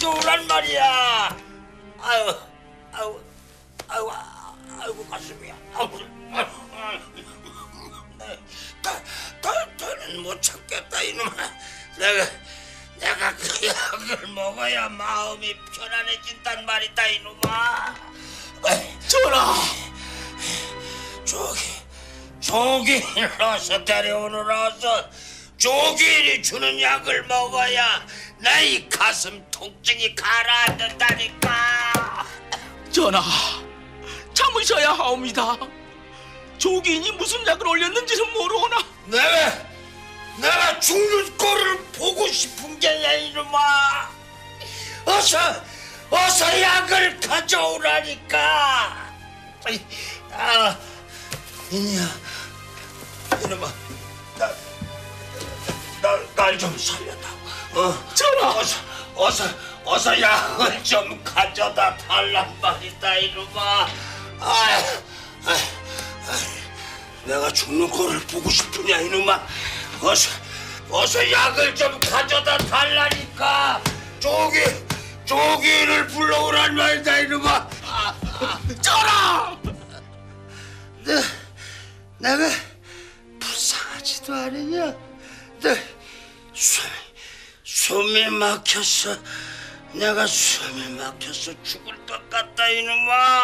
가져오란 말이야. 아유, 아유, 아유, 아이고 가슴이야. 아이고, 다, 다, 더는 못 참겠다 이놈아. 내가 내가 그 약을 먹어야 마음이 편안해진단 말이다 이놈아. 전하, 조기, 조기를 어서 데려오느라 어서 조기인이 주는 약을 먹어야 내이 가슴 통증이 가라앉는다니까. 전하, 참으셔야 하옵니다. 조기인이 무슨 약을 올렸는지는 모르거나 내가 내가 죽는 꼴을 보고 싶은 게야 이놈아. 어서 어서 약을 가져오라니까. 아이, 아, 이니야, 이놈아, 나날 좀 살려다. 어, 전하! 어서 어서 어서 약을 좀 가져다 달란 말이다 이놈아. 아, 아, 아, 내가 죽는 꼴을 보고 싶으냐 이놈아. 어서 어서 약을 좀 가져다 달라니까. 조기 조기를 불러오란 말이다 이놈아. 아, 전하! 내, 내가 불쌍하지도 않으냐? 내 숨, 숨이 막혔어. 내가 숨이 막혀서 죽을 것 같다 이놈아.